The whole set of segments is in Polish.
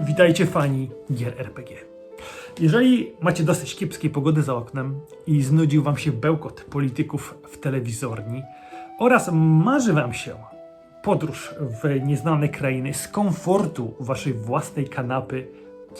Witajcie fani gier RPG. Jeżeli macie dosyć kiepskiej pogody za oknem i znudził wam się bełkot polityków w telewizorni oraz marzy wam się podróż w nieznane krainy z komfortu waszej własnej kanapy,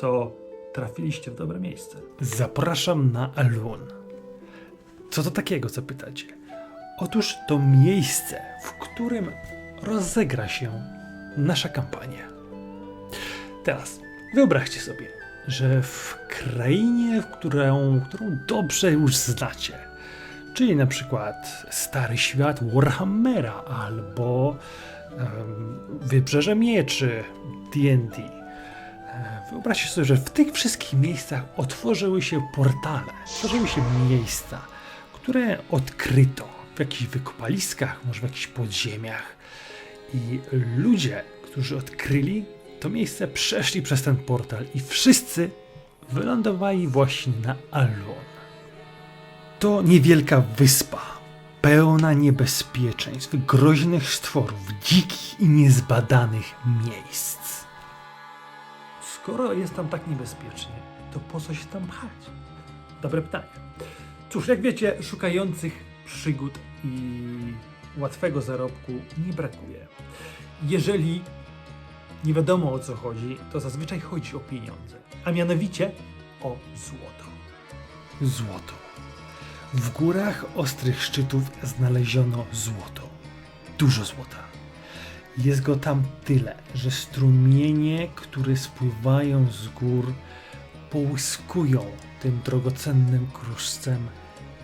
to trafiliście w dobre miejsce. Zapraszam na Alun. Co to takiego, co pytacie? Otóż to miejsce, w którym rozegra się nasza kampania. Teraz wyobraźcie sobie, że w krainie, w którą, którą dobrze już znacie, czyli na przykład Stary Świat Warhammera albo em, Wybrzeże Mieczy D&D. E, Wyobraźcie sobie, że w tych wszystkich miejscach otworzyły się portale, otworzyły się miejsca, które odkryto w jakichś wykopaliskach, może w jakichś podziemiach. I ludzie, którzy odkryli to miejsce, przeszli przez ten portal i wszyscy wylądowali właśnie na Alon. To niewielka wyspa, pełna niebezpieczeństw, groźnych stworów, dzikich i niezbadanych miejsc. Skoro jest tam tak niebezpiecznie, to po co się tam pchać? Dobre pytanie. Cóż, jak wiecie, szukających przygód i łatwego zarobku nie brakuje. Jeżeli nie wiadomo o co chodzi, to zazwyczaj chodzi o pieniądze, a mianowicie o złoto. Złoto. W górach ostrych szczytów znaleziono złoto. Dużo złota. Jest go tam tyle, że strumienie, które spływają z gór, połyskują tym drogocennym kruszcem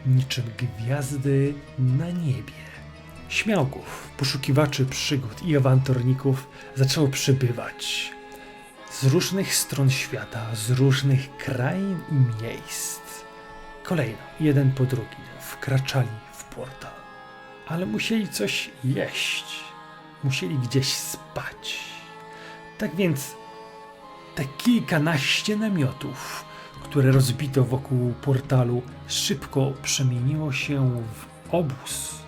niczym gwiazdy na niebie. Śmiałków, poszukiwaczy przygód i awanturników zaczęło przybywać z różnych stron świata, z różnych krain i miejsc. Kolejno, jeden po drugim, wkraczali w portal. Ale musieli coś jeść, musieli gdzieś spać. Tak więc te kilkanaście namiotów, które rozbito wokół portalu, szybko przemieniło się w obóz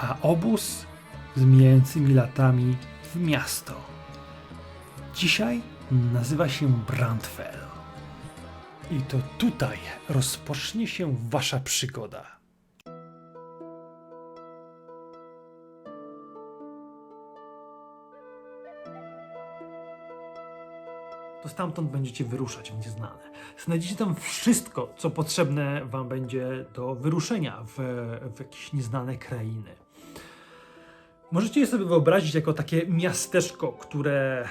a obóz z mijającymi latami w miasto. Dzisiaj nazywa się Brandfell. I to tutaj rozpocznie się wasza przygoda. to stamtąd będziecie wyruszać, będzie znane. Znajdziecie tam wszystko, co potrzebne Wam będzie do wyruszenia w, w jakieś nieznane krainy. Możecie je sobie wyobrazić jako takie miasteczko, które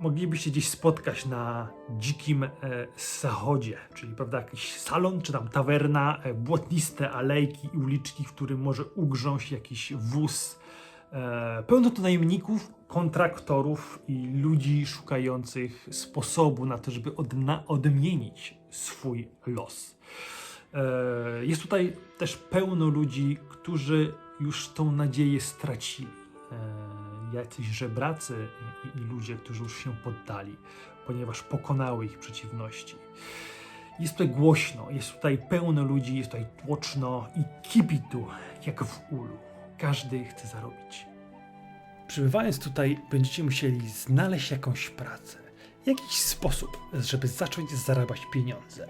moglibyście gdzieś spotkać na dzikim e, zachodzie, czyli prawda, jakiś salon, czy tam tawerna, e, błotniste alejki i uliczki, w którym może ugrząść jakiś wóz. E, pełno to najemników, kontraktorów i ludzi szukających sposobu na to, żeby odna- odmienić swój los. E, Jest tutaj też pełno ludzi, którzy już tą nadzieję stracili. E, Jacyś żebracy i, ludzie, którzy już się poddali, ponieważ pokonały ich przeciwności. Jest tutaj głośno, jest tutaj pełno ludzi, jest tutaj tłoczno i kipi tu jak w ulu. Każdy chce zarobić. Przybywając tutaj, będziecie musieli znaleźć jakąś pracę, jakiś sposób, żeby zacząć zarabiać pieniądze.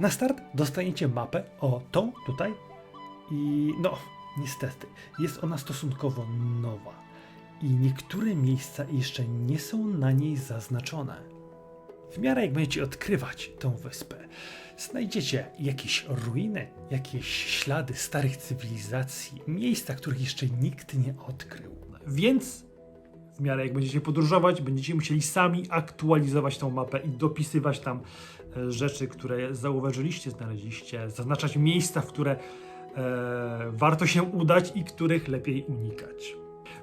Na start dostaniecie mapę, o tą tutaj, i no, niestety, jest ona stosunkowo nowa i niektóre miejsca jeszcze nie są na niej zaznaczone. W miarę jak będziecie odkrywać tą wyspę, znajdziecie jakieś ruiny, jakieś ślady starych cywilizacji, miejsca, których jeszcze nikt nie odkrył. Więc w miarę jak będziecie podróżować, będziecie musieli sami aktualizować tą mapę i dopisywać tam e, rzeczy, które zauważyliście, znaleźliście, zaznaczać miejsca, w które warto się udać i których lepiej unikać.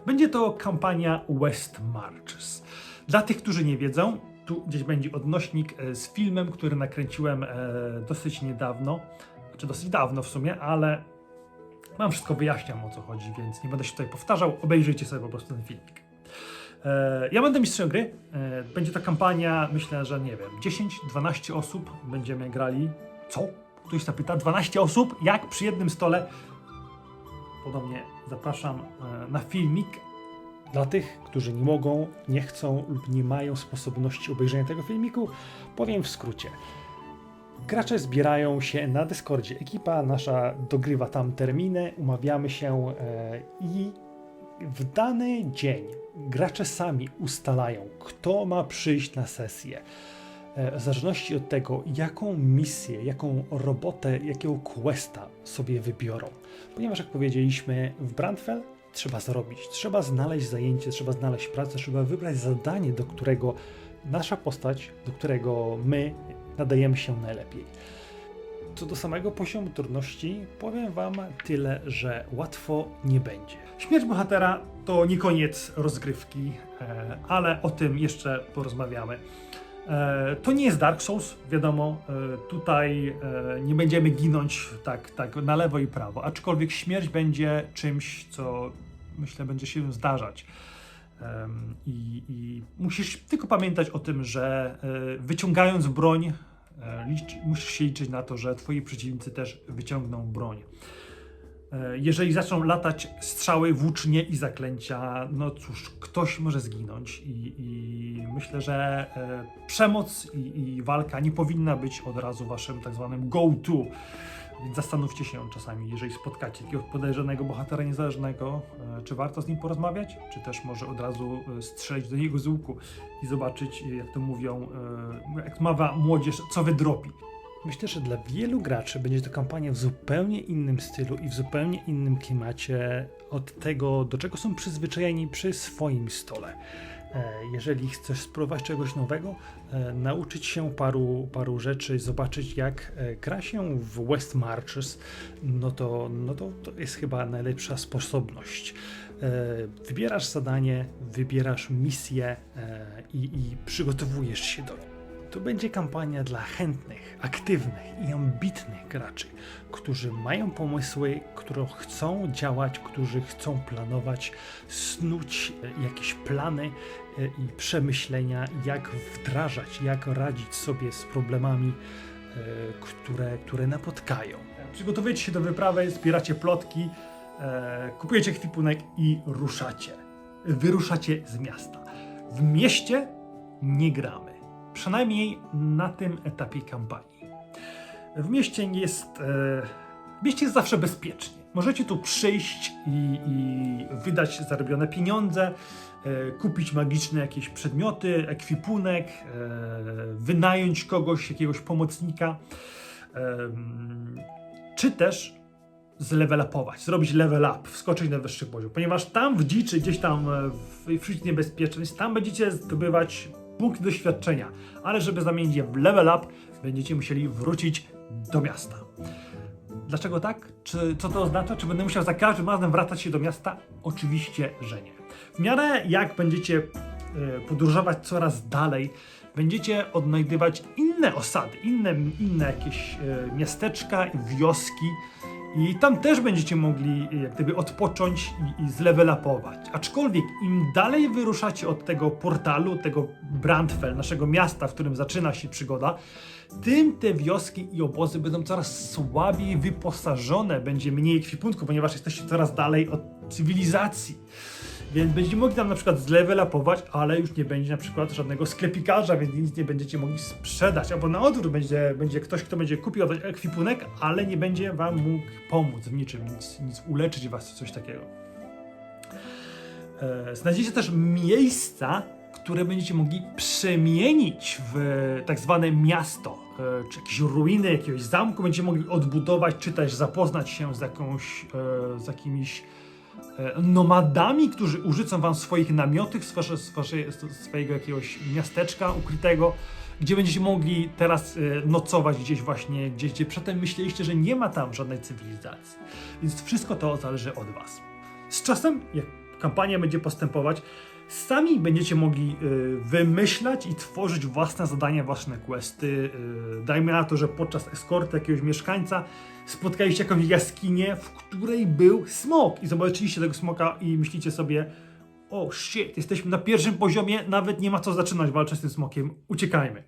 Będzie to kampania West Marches. Dla tych, którzy nie wiedzą, tu gdzieś będzie odnośnik e, z filmem, który nakręciłem e, dosyć niedawno, czy dosyć dawno w sumie, ale Mam wszystko wyjaśniam o co chodzi, więc nie będę się tutaj powtarzał. Obejrzyjcie sobie po prostu ten filmik. E, ja będę mistrzem gry. E, będzie to kampania, myślę, że nie wiem, 10-12 osób będziemy grali. Co? Ktoś zapyta, 12 osób? Jak przy jednym stole? Podobnie zapraszam e, na filmik. Dla tych, którzy nie mogą, nie chcą lub nie mają sposobności obejrzenia tego filmiku, powiem w skrócie. Gracze zbierają się na Discordzie. Ekipa nasza dogrywa tam terminy, umawiamy się e, i w dany dzień gracze sami ustalają, kto ma przyjść na sesję. E, W zależności od tego, jaką misję, jaką robotę, jakiego questa sobie wybiorą. Ponieważ, jak powiedzieliśmy, w Brandfell trzeba zarobić, trzeba znaleźć zajęcie, trzeba znaleźć pracę, trzeba wybrać zadanie, do którego nasza postać, do którego my nadajemy się najlepiej. Co do samego poziomu trudności, powiem Wam tyle, że łatwo nie będzie. Śmierć bohatera to nie koniec rozgrywki, e, ale o tym jeszcze porozmawiamy. E, To nie jest Dark Souls, wiadomo, e, tutaj e, nie będziemy ginąć tak, tak na lewo i prawo, aczkolwiek śmierć będzie czymś, co myślę będzie się zdarzać. I, I musisz tylko pamiętać o tym, że wyciągając broń, musisz się liczyć na to, że twoi przeciwnicy też wyciągną broń. E, Jeżeli zaczną latać strzały, włócznie i zaklęcia, no cóż, ktoś może zginąć i, i myślę, że e, przemoc i, i walka nie powinna być od razu waszym tak zwanym go-to. Więc zastanówcie się czasami, jeżeli spotkacie takiego podejrzanego bohatera niezależnego, e, czy warto z nim porozmawiać, czy też może od razu strzelić do niego z łuku i zobaczyć, jak to mówią, e, jak mawia młodzież, co wydropi. Myślę, że dla wielu graczy będzie to kampania w zupełnie innym stylu i w zupełnie innym klimacie od tego, do czego są przyzwyczajeni przy swoim stole. E, Jeżeli chcesz spróbować czegoś nowego, e, nauczyć się paru, paru rzeczy, zobaczyć jak e, gra się w West Marches, no to, no to, to jest chyba najlepsza sposobność. Wybierasz zadanie, wybierasz misję i, i przygotowujesz się do niej. To będzie kampania dla chętnych, aktywnych i ambitnych graczy, którzy mają pomysły, którzy chcą działać, którzy chcą planować, snuć e, jakieś plany e, i przemyślenia, jak wdrażać, jak radzić sobie z problemami, e, które, które napotkają. Przygotowujecie się do wyprawy, zbieracie plotki, kupujecie kwipunek i ruszacie. Wyruszacie z miasta. W mieście nie gramy. Przynajmniej na tym etapie kampanii. W mieście jest. E, w mieście jest zawsze bezpiecznie. Możecie tu przyjść i, i wydać zarobione pieniądze, e, kupić magiczne jakieś przedmioty, ekwipunek, e, wynająć kogoś, jakiegoś pomocnika, czy też zlevel upować, zrobić level up, wskoczyć na wyższy poziom, ponieważ tam w dziczy, gdzieś tam w wśród niebezpieczeństw, tam będziecie zdobywać punkty doświadczenia, ale żeby zamienić je w level up, będziecie musieli wrócić do miasta. Dlaczego tak? Czy, co to oznacza? Czy będę musiał za każdym razem wracać się do miasta? Oczywiście, że nie. W miarę jak będziecie e, podróżować coraz dalej, będziecie odnajdywać inne osady, inne, inne jakieś e, miasteczka, wioski i tam też będziecie mogli jak gdyby odpocząć i, i zlevelapować. Aczkolwiek im dalej wyruszacie od tego portalu, tego Brandfell, naszego miasta, w którym zaczyna się przygoda, tym te wioski i obozy będą coraz słabiej wyposażone, będzie mniej ekwipunku, ponieważ jesteście coraz dalej od cywilizacji. Więc będziecie mogli tam na przykład zlevelapować, ale już nie będzie na przykład żadnego sklepikarza, więc nic nie będziecie mogli sprzedać. Albo na odwrót będzie, będzie ktoś, kto będzie kupił ekwipunek, ale nie będzie wam mógł pomóc w niczym, nic, nic uleczyć was, coś takiego. E, Znajdziecie też miejsca, które będziecie mogli przemienić w tak zwane miasto, e, czy jakieś ruiny jakiegoś zamku będziecie mogli odbudować, czy też zapoznać się z jakąś, e, z jakimiś nomadami, którzy użycą wam swoich namiotów, z, wasze, z, wasze, z swojego jakiegoś miasteczka ukrytego, gdzie będziecie mogli teraz e, nocować gdzieś właśnie, gdzieś, gdzie przedtem myśleliście, że nie ma tam żadnej cywilizacji. Więc wszystko to zależy od was. Z czasem, jak kampania będzie postępować, sami będziecie mogli y, wymyślać i tworzyć własne zadania, własne questy. Y, dajmy na to, że podczas eskorty jakiegoś mieszkańca spotkaliście jakąś jaskinię, w której był smok i zobaczyliście tego smoka i myślicie sobie o shit, jesteśmy na pierwszym poziomie, nawet nie ma co zaczynać walczyć z tym smokiem, uciekajmy.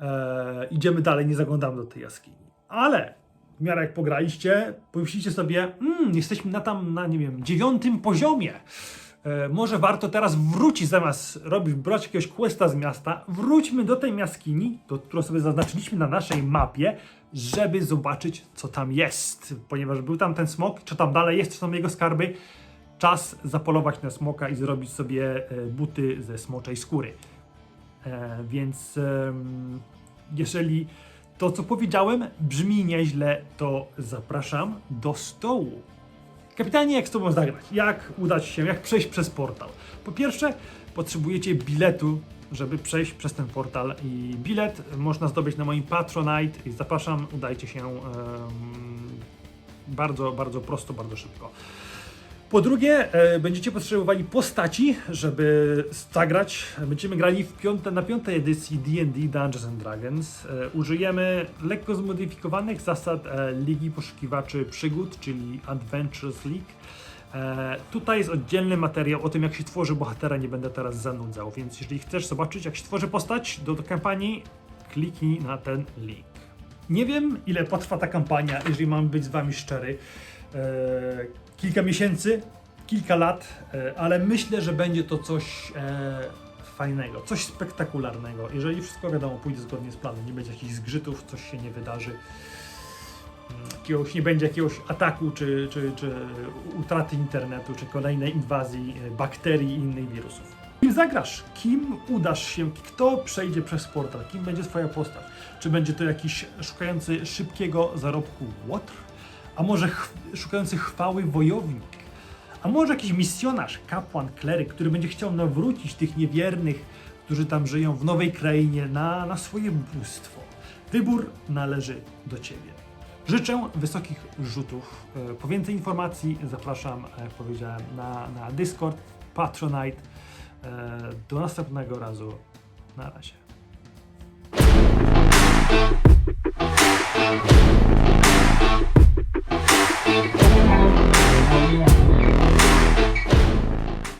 E, idziemy dalej, nie zaglądamy do tej jaskini. Ale w miarę jak pograliście, pomyślicie sobie, mm, jesteśmy na tam, na nie wiem, dziewiątym poziomie. E, może warto teraz wrócić, zamiast robić, brać jakiegoś questa z miasta, wróćmy do tej jaskini, to, którą sobie zaznaczyliśmy na naszej mapie, żeby zobaczyć, co tam jest. Ponieważ był tam ten smok, czy tam dalej jest, czy są jego skarby, czas zapolować na smoka i zrobić sobie e, buty ze smoczej skóry. E, więc em, jeżeli to, co powiedziałem, brzmi nieźle, to zapraszam do stołu. Kapitanie, jak z tobą zagrać? Jak udać się, jak przejść przez portal? Po pierwsze, potrzebujecie biletu, żeby przejść przez ten portal i bilet można zdobyć na moim Patronite i zapraszam, udajcie się em, bardzo, bardzo prosto, bardzo szybko. Po drugie, e, będziecie potrzebowali postaci, żeby zagrać. Będziemy grali piąte, na piątej edycji D&D Dungeons and Dragons. E, użyjemy lekko zmodyfikowanych zasad e, Ligi Poszukiwaczy Przygód, czyli Adventures League. Tutaj jest oddzielny materiał o tym, jak się tworzy bohatera, nie będę teraz zanudzał, więc jeżeli chcesz zobaczyć, jak się tworzy postać do, do kampanii, kliknij na ten link. Nie wiem, ile potrwa ta kampania, jeżeli mam być z Wami szczery. Kilka miesięcy, kilka lat, e, ale myślę, że będzie to coś e, fajnego, coś spektakularnego. Jeżeli wszystko wiadomo, pójdzie zgodnie z planem, nie będzie jakichś zgrzytów, coś się nie wydarzy, mm, jakiegoś, nie będzie jakiegoś ataku, czy, czy, czy utraty internetu, czy kolejnej inwazji e, bakterii i innych wirusów. Kim zagrasz? Kim udasz się? Kto przejdzie przez portal? Kim będzie twoja postać? Czy będzie to jakiś szukający szybkiego zarobku łotr? a może ch szukający chwały wojownik, a może jakiś misjonarz, kapłan, kleryk, który będzie chciał nawrócić tych niewiernych, którzy tam żyją w nowej krainie, na, na swoje bóstwo. Wybór należy do Ciebie. Życzę wysokich rzutów. E, po więcej informacji zapraszam, jak powiedziałem, na, na Discord, Patronite. E, do następnego razu. Na razie. Thank you. Thank you.